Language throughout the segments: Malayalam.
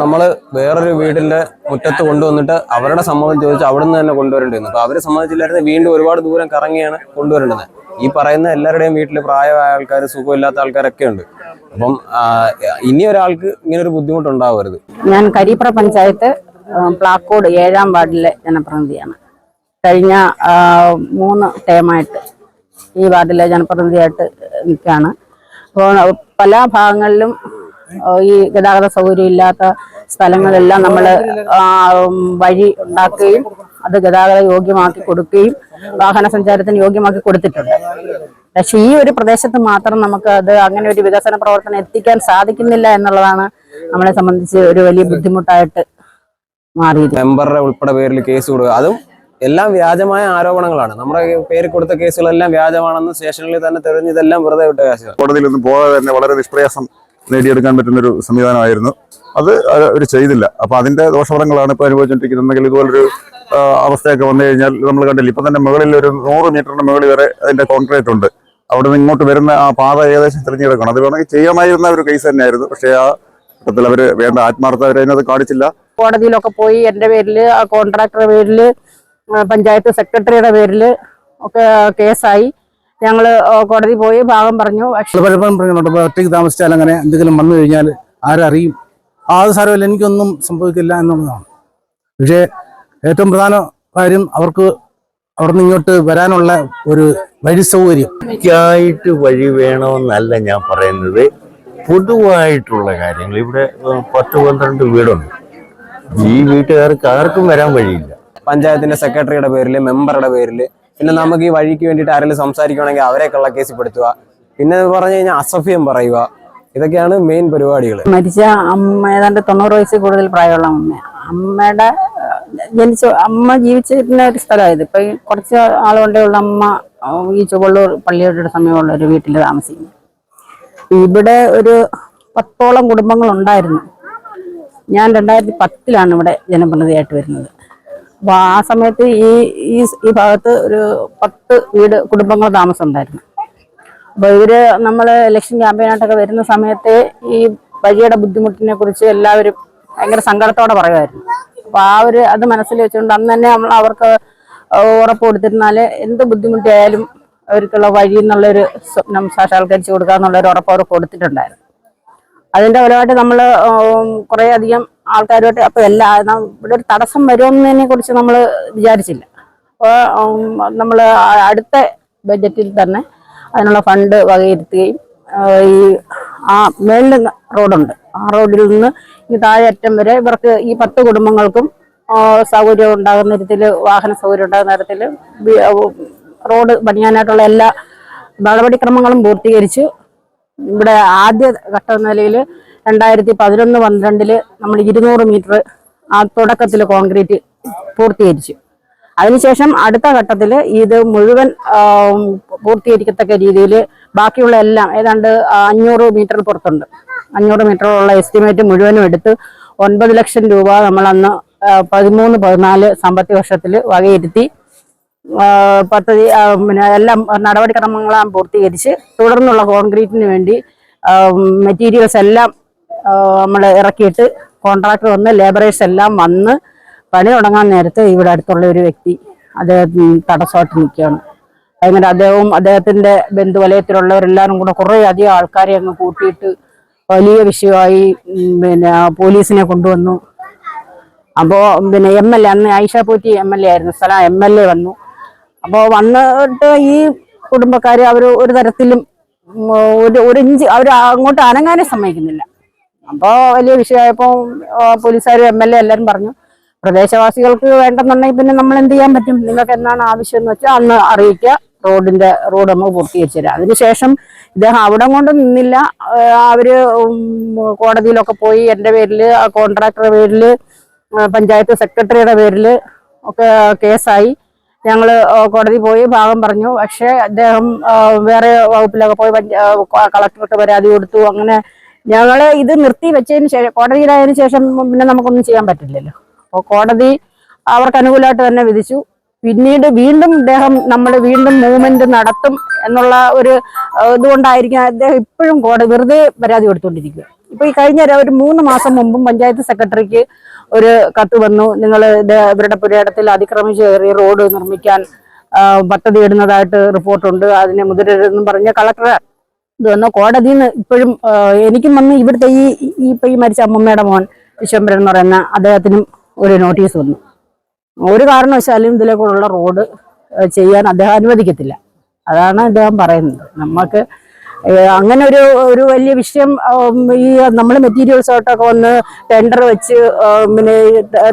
നമ്മൾ വേറൊരു വീടിന്റെ മുറ്റത്ത് കൊണ്ടുവന്നിട്ട് അവരുടെ സമ്മതം ചോദിച്ച് അവിടെ നിന്ന് തന്നെ കൊണ്ടുവരേണ്ടിരുന്നു അപ്പൊ അവർ സമ്മതിച്ചില്ലായിരുന്നു. വീണ്ടും ഒരുപാട് ദൂരം കറങ്ങിയാണ് കൊണ്ടുവരേണ്ടത്. ഈ പറയുന്ന എല്ലാവരുടെയും വീട്ടിൽ പ്രായമായ ആൾക്കാർ സുഖമില്ലാത്ത ആൾക്കാരൊക്കെ ഉണ്ട്. അപ്പം ഇനി ഒരാൾക്ക് ഇങ്ങനെ ഒരു ബുദ്ധിമുട്ടുണ്ടാവരുത്. ഞാൻ കരിപ്ര പഞ്ചായത്ത് പ്ലാക്കോട് ഏഴാം വാർഡിലെ ജനപ്രതിനിധിയാണ്. കഴിഞ്ഞ മൂന്ന് ടേമായിട്ട് ഈ വാർഡിലെ ജനപ്രതിനിധിയായിട്ട് നിൽക്കുകയാണ്. അപ്പോൾ പല ഭാഗങ്ങളിലും ഈ ഗതാഗത സൗകര്യം ഇല്ലാത്ത സ്ഥലങ്ങളെല്ലാം നമ്മൾ വഴി ഉണ്ടാക്കുകയും അത് ഗതാഗത യോഗ്യമാക്കി കൊടുക്കുകയും വാഹന സഞ്ചാരത്തിന് യോഗ്യമാക്കി കൊടുത്തിട്ടുണ്ട്. പക്ഷെ ഈ ഒരു പ്രദേശത്ത് മാത്രം നമുക്ക് അത് അങ്ങനെ ഒരു വികസന പ്രവർത്തനം എത്തിക്കാൻ സാധിക്കുന്നില്ല എന്നുള്ളതാണ് നമ്മളെ സംബന്ധിച്ച് ഒരു വലിയ ബുദ്ധിമുട്ടായിട്ട് മാറിയത് മെമ്പറുടെ ഉൾപ്പെടെ പേരിൽ കേസ് കൊടുക്കുക. അതും എല്ലാം വ്യാജമായ ആരോപണങ്ങളാണ്. നമ്മുടെ പേര് കൊടുത്ത കേസുകളെല്ലാം വ്യാജമാണെന്ന് സ്റ്റേഷനിൽ തന്നെ തെളിഞ്ഞതെല്ലാം വെറുതെ വിട്ട കേസുകൾ കോടതിയിലൊന്നും പോകാതെ തന്നെ വളരെ നിഷ്പ്രയാസം നേടിയെടുക്കാൻ പറ്റുന്ന ഒരു സംവിധാനമായിരുന്നു. അത് അവർ ചെയ്തില്ല. അപ്പോൾ അതിന്റെ ദോഷഫലങ്ങളാണ് ഇപ്പൊ അനുഭവിച്ചുകൊണ്ടിരിക്കുന്നെങ്കിൽ ഇതുപോലൊരു അവസ്ഥയൊക്കെ വന്നു കഴിഞ്ഞാൽ നമ്മൾ കണ്ടില്ല. ഇപ്പം തന്നെ മുകളിൽ ഒരു നൂറ് മീറ്ററിന്റെ മുകളിൽ വരെ അതിന്റെ കോൺക്രീറ്റ് ഉണ്ട്. അവിടെ നിന്ന് ഇങ്ങോട്ട് വരുന്ന ആ പാത ഏകദേശം തിരഞ്ഞെടുക്കണം അത് വേണമെങ്കിൽ ചെയ്യാമായിരുന്ന ഒരു കേസ് തന്നെയായിരുന്നു. പക്ഷേ ആ ഘട്ടത്തിൽ അവർ വേണ്ട ആത്മാർത്ഥ അതിനത് കാണിച്ചില്ല. കോടതിയിലൊക്കെ പോയി എന്റെ പേരിൽ കോൺട്രാക്ടറുടെ പേരിൽ പഞ്ചായത്ത് സെക്രട്ടറിയുടെ പേരിൽ ഒക്കെ കേസായി ഞങ്ങൾ കോടതി പോയി ഭാഗം പറഞ്ഞു. പലപ്പോഴും പറയുന്നുണ്ട് ഒറ്റയ്ക്ക് താമസിച്ചാൽ അങ്ങനെ എന്തെങ്കിലും വന്നു കഴിഞ്ഞാൽ ആരറിയും ആ അത് സാരമില്ല എനിക്കൊന്നും സംഭവിക്കില്ല എന്നുള്ളതാണ്. പക്ഷേ ഏറ്റവും പ്രധാന കാര്യം അവർക്ക് അവിടെ നിന്ന് ഇങ്ങോട്ട് വരാനുള്ള ഒരു വഴി സൗകര്യം. എനിക്കായിട്ട് വഴി വേണമെന്നല്ല ഞാൻ പറയുന്നത്. പൊതുവായിട്ടുള്ള കാര്യങ്ങൾ. ഇവിടെ പത്ത് പന്ത്രണ്ട് വീടുണ്ട്. ഈ വീട്ടുകാർക്ക് ആർക്കും വരാൻ വഴിയില്ല. പഞ്ചായത്തിന്റെ സെക്രട്ടറിയുടെ പേരിൽ മെമ്പറുടെ പേരിൽ പിന്നെ നമുക്ക് ഈ വഴിക്ക് വേണ്ടിയിട്ട് ആരെങ്കിലും സംസാരിക്കുകയാണെങ്കിൽ അവരെ കള്ളക്കേസിപ്പെടുത്തുക പിന്നെ പറഞ്ഞു കഴിഞ്ഞാൽ അസഭ്യം പറയുക. ഇതൊക്കെയാണ് മെയിൻ പരിപാടികൾ. മരിച്ച അമ്മ ഏതാണ്ട് തൊണ്ണൂറ് വയസ്സിൽ കൂടുതൽ പ്രായമുള്ള അമ്മ. അമ്മയുടെ ജനിച്ച അമ്മ ജീവിച്ചിരുന്ന ഒരു സ്ഥലമായത്. ഇപ്പൊ കുറച്ച് ആളുകളുടെ ഉള്ള അമ്മ ഈ ചുവള്ളൂർ പള്ളിയോട് സമയമുള്ള ഒരു വീട്ടിൽ താമസിക്കുന്നു. ഇവിടെ ഒരു പത്തോളം കുടുംബങ്ങൾ ഉണ്ടായിരുന്നു. ഞാൻ രണ്ടായിരത്തി പത്തിലാണ് ഇവിടെ ജനപ്രതിനിധിയായിട്ട് വരുന്നത്. അപ്പോൾ ആ സമയത്ത് ഈ ഈ ഈ ഭാഗത്ത് ഒരു പത്ത് വീട് കുടുംബങ്ങൾ താമസം ഉണ്ടായിരുന്നു അപ്പോൾ ഇവർ നമ്മൾ ഇലക്ഷൻ ക്യാമ്പയിനായിട്ടൊക്കെ വരുന്ന സമയത്ത് ഈ വഴിയുടെ ബുദ്ധിമുട്ടിനെ കുറിച്ച് എല്ലാവരും ഭയങ്കര സങ്കടത്തോടെ പറയുമായിരുന്നു. അപ്പോൾ ആ ഒരു അത് മനസ്സിൽ വെച്ചുകൊണ്ട് അന്ന് തന്നെ നമ്മൾ അവർക്ക് ഉറപ്പ് കൊടുത്തിരുന്നാൽ എന്ത് ബുദ്ധിമുട്ടിയായാലും അവർക്കുള്ള വഴി എന്നുള്ളൊരു സ്വപ്നം സാക്ഷാത്കരിച്ച് കൊടുക്കുക എന്നുള്ളൊരു ഉറപ്പ് അവർ കൊടുത്തിട്ടുണ്ടായിരുന്നു. അതിന്റെ ഫലമായിട്ട് നമ്മൾ അധികം ആൾക്കാരുമായിട്ട് അപ്പൊ എല്ലാ ഇവിടെ ഒരു തടസ്സം വരുമെന്നതിനെ കുറിച്ച് നമ്മൾ വിചാരിച്ചില്ല. അപ്പോൾ നമ്മൾ അടുത്ത ബഡ്ജറ്റിൽ തന്നെ അതിനുള്ള ഫണ്ട് വകയിരുത്തുകയും ഈ ആ മേളിൽ റോഡുണ്ട്. ആ റോഡിൽ നിന്ന് ഈ താഴെ അറ്റം വരെ ഇവർക്ക് ഈ പത്ത് കുടുംബങ്ങൾക്കും സൗകര്യം ഉണ്ടാകുന്ന തരത്തിൽ വാഹന സൗകര്യം ഉണ്ടാകുന്ന തരത്തിൽ റോഡ് പണിയാനായിട്ടുള്ള എല്ലാ നടപടിക്രമങ്ങളും പൂർത്തീകരിച്ചു. ഇവിടെ ആദ്യ ഘട്ട നിലയിൽ രണ്ടായിരത്തി പതിനൊന്ന് പന്ത്രണ്ടിൽ നമ്മൾ ഇരുന്നൂറ് മീറ്റർ ആ തുടക്കത്തിൽ കോൺക്രീറ്റ് പൂർത്തീകരിച്ചു. അതിനുശേഷം അടുത്ത ഘട്ടത്തിൽ ഇത് മുഴുവൻ പൂർത്തീകരിക്കത്തക്ക രീതിയിൽ ബാക്കിയുള്ള എല്ലാം ഏതാണ്ട് അഞ്ഞൂറ് മീറ്റർ പുറത്തുണ്ട്. അഞ്ഞൂറ് മീറ്ററുള്ള എസ്റ്റിമേറ്റ് മുഴുവനും എടുത്ത് ഒൻപത് ലക്ഷം രൂപ നമ്മൾ അന്ന് പതിമൂന്ന് പതിനാല് സാമ്പത്തിക വർഷത്തിൽ വകയിരുത്തി പദ്ധതി പിന്നെ എല്ലാം നടപടിക്രമങ്ങളെല്ലാം പൂർത്തീകരിച്ച് തുടർന്നുള്ള കോൺക്രീറ്റിന് വേണ്ടി മെറ്റീരിയൽസ് എല്ലാം നമ്മൾ ഇറക്കിയിട്ട് കോൺട്രാക്ടർ വന്ന് ലേബറേഴ്സ് എല്ലാം വന്ന് പണി തുടങ്ങാൻ നേരത്ത് ഇവിടെ അടുത്തുള്ള ഒരു വ്യക്തി അദ്ദേഹം തടസ്സമായിട്ട് നിൽക്കുകയാണ്. അങ്ങനെ അദ്ദേഹവും അദ്ദേഹത്തിന്റെ ബന്ധുവലയത്തിലുള്ളവരെല്ലാവരും കൂടെ കുറേ അധികം ആൾക്കാരെ അങ്ങ് കൂട്ടിയിട്ട് വലിയ വിഷയമായി പിന്നെ പോലീസിനെ കൊണ്ടുവന്നു. അപ്പോൾ പിന്നെ എം എൽ എ അന്ന് Ayisha Potti M L A ആയിരുന്നു സ്ഥലം എം എൽ എ വന്നു. അപ്പോൾ വന്നിട്ട് ഈ കുടുംബക്കാർ അവർ ഒരു തരത്തിലും ഒരു ഒരു ഇഞ്ച് അവർ അങ്ങോട്ട് അനങ്ങാനേ സമ്മതിക്കുന്നില്ല. അപ്പോൾ വലിയ വിഷയമായപ്പോൾ പോലീസുകാരും എം എൽ എ എല്ലാവരും പറഞ്ഞു പ്രദേശവാസികൾക്ക് വേണ്ടെന്നുണ്ടെങ്കിൽ പിന്നെ നമ്മൾ എന്ത് ചെയ്യാൻ പറ്റും? നിങ്ങൾക്ക് എന്താണ് ആവശ്യം എന്ന് വെച്ചാൽ അന്ന് അറിയിക്കുക റോഡിന്റെ റോഡ് നമുക്ക് പൂർത്തീകരിച്ചു തരാം. അതിനുശേഷം ഇദ്ദേഹം അവിടെ കൊണ്ട് നിന്നില്ല. അവർ കോടതിയിലൊക്കെ പോയി എന്റെ പേരിൽ കോൺട്രാക്ടറുടെ പേരിൽ പഞ്ചായത്ത് സെക്രട്ടറിയുടെ പേരിൽ ഒക്കെ കേസായി. ഞങ്ങൾ കോടതി പോയി ഭാഗം പറഞ്ഞു. പക്ഷേ അദ്ദേഹം വേറെ വകുപ്പിലൊക്കെ പോയി കളക്ടർക്ക് പരാതി കൊടുത്തു. അങ്ങനെ ഞങ്ങൾ ഇത് നിർത്തി വെച്ചതിന് ശേഷം കോടതിയിലായതിനു ശേഷം പിന്നെ നമുക്കൊന്നും ചെയ്യാൻ പറ്റില്ലല്ലോ. അപ്പോൾ കോടതി അവർക്ക് അനുകൂലമായിട്ട് തന്നെ വിധിച്ചു. പിന്നീട് വീണ്ടും ഇദ്ദേഹം നമ്മൾ വീണ്ടും മൂവ്മെന്റ് നടത്തും എന്നുള്ള ഒരു ഇതുകൊണ്ടായിരിക്കും അദ്ദേഹം ഇപ്പോഴും കോടതി വെറുതെ പരാതി കൊടുത്തുകൊണ്ടിരിക്കുക ഇപ്പൊ ഈ കഴിഞ്ഞ ഒരു- മൂന്ന് മാസം മുമ്പും പഞ്ചായത്ത് സെക്രട്ടറിക്ക് ഒരു കത്ത് വന്നു. നിങ്ങൾ ഇവരുടെ പുരയിടത്തിൽ അതിക്രമിച്ച് കയറി റോഡ് നിർമ്മിക്കാൻ പദ്ധതി ഇടുന്നതായിട്ട് റിപ്പോർട്ടുണ്ട്. അതിനെ മുതിരരുതെന്നും പറഞ്ഞ കളക്ടർ ഇത് വന്നു? കോടതിയിൽ നിന്ന് ഇപ്പോഴും എനിക്കും വന്ന് ഇവിടുത്തെ ഈ ഈ ഇപ്പൊ ഈ മരിച്ച അമ്മമ്മയുടെ മോൻ വിശ്വംബരൻ എന്ന് പറയുന്ന അദ്ദേഹത്തിനും ഒരു നോട്ടീസ് വന്നു. ഒരു കാരണവശാലും ഇതിലേക്കുള്ള റോഡ് ചെയ്യാൻ അദ്ദേഹം അനുവദിക്കത്തില്ല. അതാണ് അദ്ദേഹം പറയുന്നത്. നമുക്ക് അങ്ങനെ ഒരു ഒരു വലിയ വിഷയം ഈ നമ്മൾ മെറ്റീരിയൽസ് ആയിട്ടൊക്കെ വന്ന് ടെൻഡർ വെച്ച് പിന്നെ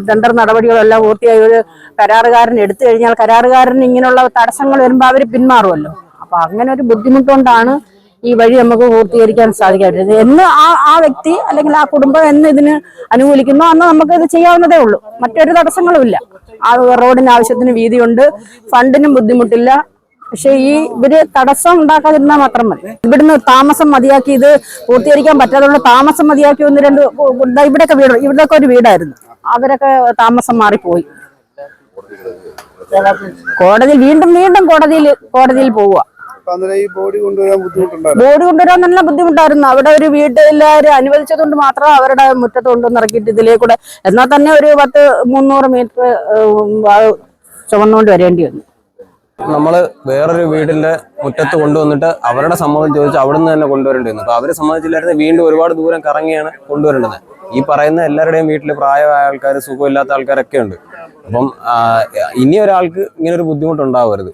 ടെൻഡർ നടപടികളെല്ലാം പൂർത്തിയായി ഒരു കരാറുകാരൻ എടുത്തു കഴിഞ്ഞാൽ കരാറുകാരൻ ഇങ്ങനെയുള്ള തടസ്സങ്ങൾ വരുമ്പോൾ അവർ പിന്മാറുമല്ലോ അപ്പൊ അങ്ങനെ ഒരു ബുദ്ധിമുട്ടുകൊണ്ടാണ് ഈ വഴി നമുക്ക് പൂർത്തീകരിക്കാൻ സാധിക്കാറില്ല എന്ന് ആ ആ വ്യക്തി അല്ലെങ്കിൽ ആ കുടുംബം എന്ന് ഇതിന് അനുകൂലിക്കുന്നു അന്ന് നമുക്ക് ഇത് ചെയ്യാവുന്നതേ ഉള്ളൂ. മറ്റൊരു തടസ്സങ്ങളും ഇല്ല. ആ റോഡിന് ആവശ്യത്തിന് വീതിയുണ്ട് ഫണ്ടിനും ബുദ്ധിമുട്ടില്ല. പക്ഷെ ഈ ഇവർ തടസ്സം ഉണ്ടാക്കാതിരുന്നാൽ മാത്രം മതി. ഇവിടുന്ന് താമസം മതിയാക്കി ഇത് പൂർത്തീകരിക്കാൻ പറ്റാതുള്ള താമസം മതിയാക്കി ഒന്ന് രണ്ട് ഇവിടെയൊക്കെ വീട് ഇവിടെയൊക്കെ ഒരു വീടായിരുന്നു. അവരൊക്കെ താമസം മാറിപ്പോയി. കോടതിയിൽ വീണ്ടും വീണ്ടും കോടതിയിൽ കോടതിയിൽ പോവുക. ബോഡി കൊണ്ടുവരാൻ ബുദ്ധിമുട്ടുണ്ടായിരുന്നു. ബോർഡ് കൊണ്ടുവരാൻ നല്ല ബുദ്ധിമുട്ടായിരുന്നു. അവിടെ ഒരു വീട്ടിലാര് അനുവദിച്ചതുകൊണ്ട് മാത്രം അവരുടെ മുറ്റത്ത് കൊണ്ടുവന്ന് ഇറക്കിയിട്ട് ഇതിലേ കൂടെ എന്നാൽ തന്നെ ഒരു പത്ത് മുന്നൂറ് മീറ്റർ ചുമന്നുകൊണ്ട് വരേണ്ടി വന്നു. നമ്മൾ വേറൊരു വീടിന്റെ മുറ്റത്ത് കൊണ്ടുവന്നിട്ട് അവരുടെ സമ്മതം ചോദിച്ച് അവിടുന്ന് തന്നെ കൊണ്ടുവരേണ്ടി വന്നു. അപ്പൊ അവരെ സമ്മതിച്ചില്ലായിരുന്നു. വീണ്ടും ഒരുപാട് ദൂരം കറങ്ങിയാണ് കൊണ്ടുവരേണ്ടത്. ഈ പറയുന്ന എല്ലാവരുടെയും വീട്ടിൽ പ്രായമായ ആൾക്കാർ സുഖമില്ലാത്ത ആൾക്കാരൊക്കെ ഉണ്ട്. അപ്പം ഇനി ഒരാൾക്ക് ഇങ്ങനെ ഒരു ബുദ്ധിമുട്ടുണ്ടാവരുത്.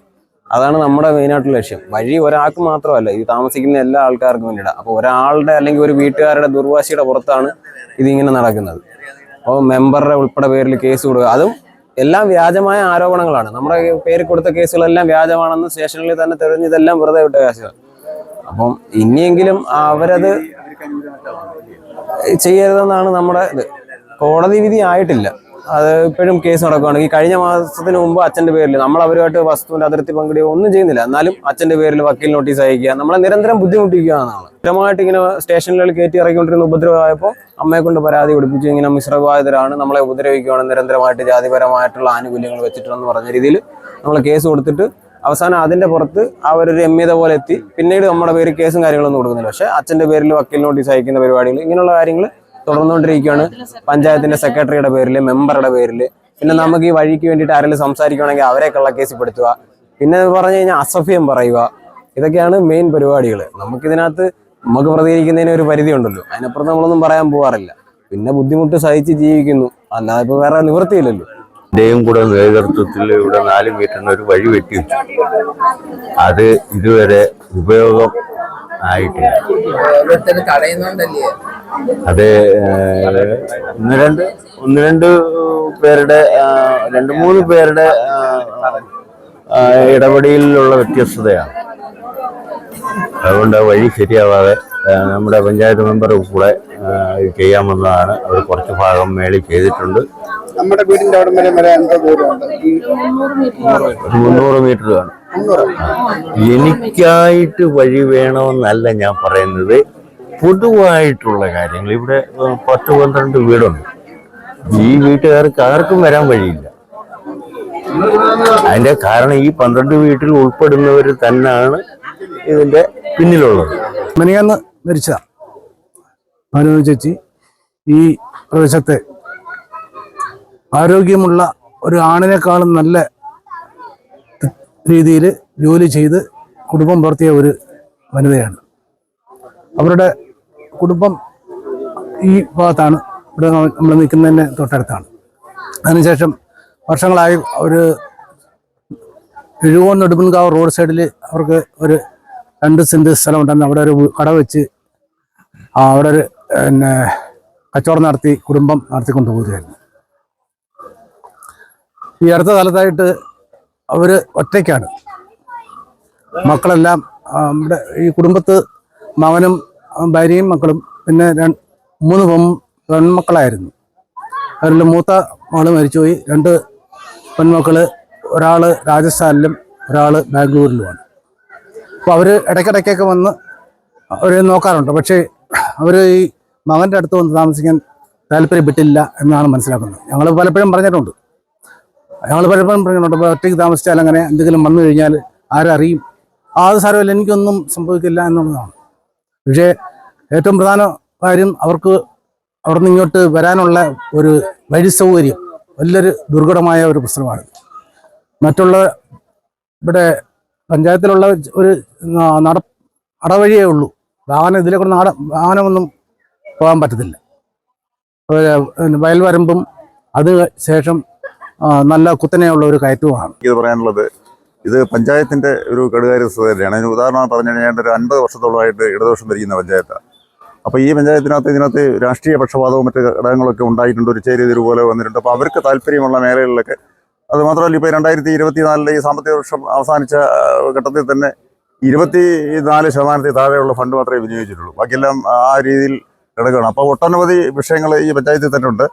അതാണ് നമ്മുടെ മെയിനായിട്ടുള്ള ലക്ഷ്യം. വഴി ഒരാൾക്ക് മാത്രമല്ല ഇത് താമസിക്കുന്ന എല്ലാ ആൾക്കാർക്കും വേണ്ടിയിട്ട്. അപ്പോൾ ഒരാളുടെ അല്ലെങ്കിൽ ഒരു വീട്ടുകാരുടെ ദുർവാശിയുടെ പുറത്താണ് ഇതിങ്ങനെ നടക്കുന്നത്. അപ്പോൾ മെമ്പറുടെ ഉൾപ്പെടെ പേരിൽ കേസ് കൊടുക്കുക. അതും എല്ലാം വ്യാജമായ ആരോപണങ്ങളാണ്. നമ്മുടെ പേര് കൊടുത്ത കേസുകളെല്ലാം വ്യാജമാണെന്ന് സ്റ്റേഷനിൽ തന്നെ തെളിഞ്ഞ് ഇതെല്ലാം വെറുതെ വിട്ട കേസുകൾ അപ്പം ഇനിയെങ്കിലും അവരത് ചെയ്യരുതെന്നാണ് നമ്മുടെ കോടതി വിധി ആയിട്ടില്ല. അത് ഇപ്പോഴും കേസ് നടക്കുകയാണ് ഈ കഴിഞ്ഞ മാസത്തിന് മുമ്പ് അച്ഛന്റെ പേരിൽ നമ്മൾ അവരുമായിട്ട് വസ്തുവിന്റെ അതിർത്തി പങ്കിടുകയോ ഒന്നും ചെയ്യുന്നില്ല. എന്നാലും അച്ഛന്റെ പേരിൽ വക്കീൽ നോട്ടീസ് അയക്കുക നമ്മളെ നിരന്തരം ബുദ്ധിമുട്ടിക്കുകയാണ് സ്ഥിരമായിട്ട് ഇങ്ങനെ സ്റ്റേഷനിൽ കയറ്റി ഇറങ്ങിക്കൊണ്ടിരുന്ന ഉപദ്രവമായപ്പോൾ അമ്മയെ കൊണ്ട് പരാതി പിടിപ്പിച്ചു ഇങ്ങനെ മിശ്രബാധിതരാണ് നമ്മളെ ഉപദ്രവിക്കുകയാണ് നിരന്തരമായിട്ട് ജാതിപരമായിട്ടുള്ള ആനുകൂല്യങ്ങൾ വെച്ചിട്ടുണ്ടെന്ന് പറഞ്ഞ രീതിയിൽ നമ്മൾ കേസ് കൊടുത്തിട്ട് അവസാനം അതിന്റെ പുറത്ത് ആ ഒരു രമ്യത പോലെ എത്തി. പിന്നീട് നമ്മുടെ പേര് കേസും കാര്യങ്ങളൊന്നും കൊടുക്കുന്നില്ല. പക്ഷേ അച്ഛന്റെ പേരിൽ വക്കീൽ നോട്ടീസ് അയക്കുന്ന പരിപാടികൾ ഇങ്ങനെയുള്ള കാര്യങ്ങൾ തുടർന്നുകൊണ്ടിരിക്കുകയാണ്. പഞ്ചായത്തിന്റെ സെക്രട്ടറിയുടെ പേരിൽ മെമ്പറുടെ പേരിൽ പിന്നെ നമുക്ക് ഈ വഴിക്ക് വേണ്ടിയിട്ട് ആരെങ്കിലും സംസാരിക്കുകയാണെങ്കിൽ അവരെ കള്ളക്കേസിൽ പെടുത്തുക പിന്നെ പറഞ്ഞു കഴിഞ്ഞാൽ അസഭ്യം പറയുക. ഇതൊക്കെയാണ് മെയിൻ പരിപാടികൾ നമുക്കിതിനകത്ത് നമുക്ക് പ്രതികരിക്കുന്നതിന് ഒരു പരിധി ഉണ്ടല്ലോ അതിനപ്പുറത്ത് നമ്മളൊന്നും പറയാൻ പോകാറില്ല പിന്നെ ബുദ്ധിമുട്ട് സഹിച്ച് ജീവിക്കുന്നു. അല്ലാതെ ഇപ്പൊ വേറെ നിവൃത്തിയില്ലല്ലോ. എന്റെയും കൂടെ നേതൃത്വത്തിൽ ഇവിടെ നാല് മീറ്ററിന് ഒരു വഴി വെട്ടി വെച്ചു. അത് ഇതുവരെ ഉപയോഗം ആയിട്ടില്ല. അത് ഒന്ന് രണ്ട് ഒന്ന് രണ്ട് പേരുടെ രണ്ട് മൂന്ന് പേരുടെ ഇടപെടലിലുള്ള വ്യത്യസ്തതയാണ്. അതുകൊണ്ട് വഴി ശരിയാവാതെ നമ്മുടെ പഞ്ചായത്ത് മെമ്പർ കൂടെ ചെയ്യാമെന്നതാണ് അവർ കുറച്ച് ഭാഗം മേളിൽ ചെയ്തിട്ടുണ്ട്. നമ്മുടെ വീടിന്റെ അവിടെ വരെ എന്തോ ദൂരമുണ്ട്. ഒരു മുന്നൂറ് മീറ്റർ കാണും എനിക്കായിട്ട് വഴി വേണമെന്നല്ല ഞാൻ പറയുന്നത്. പൊതുവായിട്ടുള്ള കാര്യങ്ങൾ. ഇവിടെ പത്ത് പന്ത്രണ്ട് വീടുണ്ട്. ഈ വീട്ടുകാർക്ക് ആർക്കും വരാൻ വഴിയില്ല. അതിന്റെ കാരണം ഈ പന്ത്രണ്ട് വീട്ടിൽ ഉൾപ്പെടുന്നവർ തന്നെയാണ് ഇതിന്റെ പിന്നിലുള്ളത്. മെനിയാന്ന് മരിച്ച ചേച്ചി ഈ പ്രദേശത്തെ ആരോഗ്യമുള്ള ഒരു ആണിനേക്കാളും നല്ല രീതിയിൽ ജോലി ചെയ്ത് കുടുംബം പുലർത്തിയ ഒരു വനിതയാണ്. അവരുടെ കുടുംബം ഈ ഭാഗത്താണ് ഇവിടെ നമ്മൾ നിൽക്കുന്നതിന് തൊട്ടടുത്താണ്. അതിനുശേഷം വർഷങ്ങളായി ഒരു എഴുകോൺ നെടുമ്പൻകാവ് റോഡ് സൈഡിൽ അവർക്ക് ഒരു രണ്ട് സെന്റ് സ്ഥലമുണ്ടെന്ന് അവിടെ ഒരു കട വെച്ച് അവിടെ ഒരു പിന്നെ കച്ചവടം നടത്തി കുടുംബം നടത്തിക്കൊണ്ട് പോവുകയായിരുന്നു. ഈ അടുത്ത കാലത്തായിട്ട് അവർ ഒറ്റയ്ക്കാണ്. മക്കളെല്ലാം നമ്മുടെ ഈ കുടുംബത്ത് മകനും ഭാര്യയും മക്കളും പിന്നെ മൂന്ന് പെൺ പെൺമക്കളായിരുന്നു. അവരിൽ മൂത്ത മകൾ മരിച്ചുപോയി. രണ്ട് പെൺമക്കൾ ഒരാൾ രാജസ്ഥാനിലും ഒരാൾ ബാംഗ്ലൂരിലുമാണ്. അപ്പോൾ അവർ ഇടയ്ക്കിടയ്ക്കൊക്കെ വന്ന് അവർ നോക്കാറുണ്ട്. പക്ഷേ അവർ ഈ മകന്റെ അടുത്ത് വന്ന് താമസിക്കാൻ താല്പര്യപ്പെട്ടില്ല എന്നാണ് മനസ്സിലാക്കുന്നത്. ഞങ്ങൾ പലപ്പോഴും പറഞ്ഞിട്ടുണ്ട്. ഞങ്ങൾ പലപ്പോഴും പറഞ്ഞിട്ടുണ്ട്. ഇപ്പോൾ ഒറ്റയ്ക്ക് താമസിച്ചാൽ അങ്ങനെ എന്തെങ്കിലും വന്നു കഴിഞ്ഞാൽ ആരറിയും. ആ സാരമില്ല. എനിക്കൊന്നും സംഭവിക്കില്ല എന്നുള്ളതാണ്. പക്ഷേ ഏറ്റവും പ്രധാന കാര്യം അവർക്ക് അവിടെ നിന്ന് ഇങ്ങോട്ട് വരാനുള്ള ഒരു വഴി സൗകര്യം വലിയൊരു ദുർഘടമായ ഒരു പ്രശ്നമാണ്. മറ്റുള്ള ഇവിടെ പഞ്ചായത്തിലുള്ള ഒരു നട അടവഴിയേ ഉള്ളൂ. വാഹനം ഇതിലെ കൂടെ നാട വാഹനമൊന്നും പോകാൻ പറ്റത്തില്ല. വയൽ വരമ്പും അത് ശേഷം നല്ല കുത്തനെയുള്ള ഒരു കയറ്റവുമാണ്. ഇത് പറയാനുള്ളത് ഇത് പഞ്ചായത്തിന്റെ ഒരു കടുകാര്യസ്ഥത തന്നെയാണ് അതിന് ഉദാഹരണം പറഞ്ഞു കഴിഞ്ഞാൽ ഒരു അൻപത് വർഷത്തോളമായിട്ട് ഇടതുപക്ഷം ഭരിക്കുന്ന പഞ്ചായത്താണ്. അപ്പോൾ ഈ പഞ്ചായത്തിനകത്ത് ഇതിനകത്ത് രാഷ്ട്രീയ പക്ഷപാതവും മറ്റ് ഘടകങ്ങളൊക്കെ ഉണ്ടായിട്ടുണ്ട്. ഒരു ചേരി ഇതുപോലെ വന്നിട്ടുണ്ട്. അപ്പോൾ അവർക്ക് താല്പര്യമുള്ള മേഖലകളിലൊക്കെ അത് മാത്രമല്ല ഇപ്പോൾ രണ്ടായിരത്തി ഇരുപത്തിനാലിലെ ഈ സാമ്പത്തിക വർഷം അവസാനിച്ച ഘട്ടത്തിൽ തന്നെ ഇരുപത്തി നാല് ശതമാനത്തിൽ താഴെയുള്ള ഫണ്ട് മാത്രമേ വിനിയോഗിച്ചിട്ടുള്ളൂ. ബാക്കിയെല്ലാം ആ രീതിയിൽ കിടക്കുകയാണ് അപ്പോൾ ഒട്ടനവധി വിഷയങ്ങൾ ഈ പഞ്ചായത്തിൽ തന്നെ ഉണ്ട്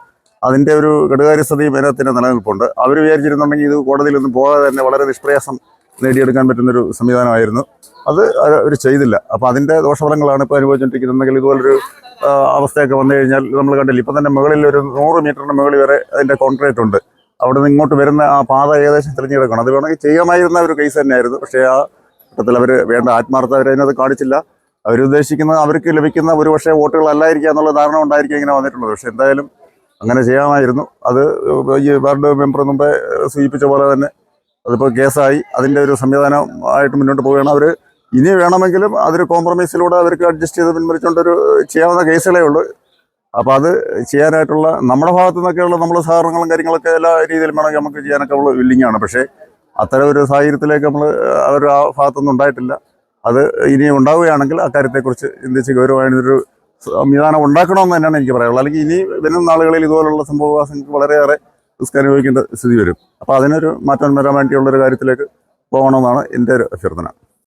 അതിന്റെ ഒരു ഘടകാര്യസ്ഥതയും അതിനകത്തിന് നിലനിൽപ്പുണ്ട്. അവർ വിചാരിച്ചിരുന്നുണ്ടെങ്കിൽ ഇത് കോടതിയിലൊന്നും പോകാതെ തന്നെ വളരെ നിഷ്പ്രയാസം നേടിയെടുക്കാൻ പറ്റുന്നൊരു സംവിധാനമായിരുന്നു. അത് അവർ ചെയ്തില്ല. അപ്പോൾ അതിന്റെ ദോഷഫലങ്ങളാണ് ഇപ്പോൾ അനുഭവിച്ചുകൊണ്ടിരിക്കുന്നതെങ്കിൽ ഇതുപോലൊരു അവസ്ഥയൊക്കെ വന്നു കഴിഞ്ഞാൽ നമ്മൾ കണ്ടില്ല. ഇപ്പം തന്നെ മുകളിൽ ഒരു നൂറ് മീറ്ററിന് മുകളിൽ വരെ അതിന്റെ കോൺക്രീറ്റ് ഉണ്ട്. അവിടെ നിന്ന് ഇങ്ങോട്ട് വരുന്ന ആ പാത ഏകദേശം തിരഞ്ഞെടുക്കണം അത് വേണമെങ്കിൽ ചെയ്യാമായിരുന്ന ഒരു കേസ് തന്നെയായിരുന്നു. പക്ഷേ ആ ഘട്ടത്തിൽ അവർ വേണ്ട ആത്മാർത്ഥ അവർ അതിനകത്ത് കാണിച്ചില്ല. അവരുദ്ദേശിക്കുന്ന അവർക്ക് ലഭിക്കുന്ന ഒരു പക്ഷേ വോട്ടുകളല്ലായിരിക്കുക എന്നുള്ള ധാരണ ഉണ്ടായിരിക്കും ഇങ്ങനെ വന്നിട്ടുള്ളത്. പക്ഷേ എന്തായാലും അങ്ങനെ ചെയ്യാമായിരുന്നു. അത് ഈ വാർഡ് മെമ്പർ മുമ്പേ സൂചിപ്പിച്ച പോലെ തന്നെ അതിപ്പോൾ കേസായി. അതിന്റെ ഒരു സംവിധാനം ആയിട്ട് മുന്നോട്ട് പോവുകയാണ്. അവർ ഇനി വേണമെങ്കിലും അതൊരു കോംപ്രമൈസിലൂടെ അവർക്ക് അഡ്ജസ്റ്റ് ചെയ്ത് പിൻവലിച്ചുകൊണ്ടൊരു ചെയ്യാവുന്ന കേസുകളേ ഉള്ളൂ. അപ്പോൾ അത് ചെയ്യാനായിട്ടുള്ള നമ്മുടെ ഭാഗത്തു നിന്നൊക്കെയുള്ള നമ്മൾ സഹകരണങ്ങളും കാര്യങ്ങളൊക്കെ എല്ലാ രീതിയിലും വേണമെങ്കിൽ നമുക്ക് ചെയ്യാനൊക്കെ നമ്മൾ വില്ലിങ്ങാണ് പക്ഷേ അത്തരം ഒരു സാഹചര്യത്തിലേക്ക് നമ്മൾ അവർ ആ ഭാഗത്തൊന്നും ഉണ്ടായിട്ടില്ല. അത് ഇനി ഉണ്ടാവുകയാണെങ്കിൽ അക്കാര്യത്തെക്കുറിച്ച് ചിന്തിച്ച് ഗൗരവമായൊരു സംവിധാനം ഉണ്ടാക്കണമെന്ന് തന്നെയാണ് എനിക്ക് പറയാനുള്ളത്. അല്ലെങ്കിൽ ഇനി വരുന്ന നാളുകളിൽ ഇതുപോലുള്ള സംഭവവാസങ്ങൾക്ക് വളരെയേറെ റിസ്ക് അനുഭവിക്കേണ്ട സ്ഥിതി വരും. അപ്പോൾ അതിനൊരു മാറ്റം വരാൻ വേണ്ടിയുള്ളൊരു കാര്യത്തിലേക്ക് പോകണമെന്നാണ് എന്റെ ഒരു അഭ്യർത്ഥന.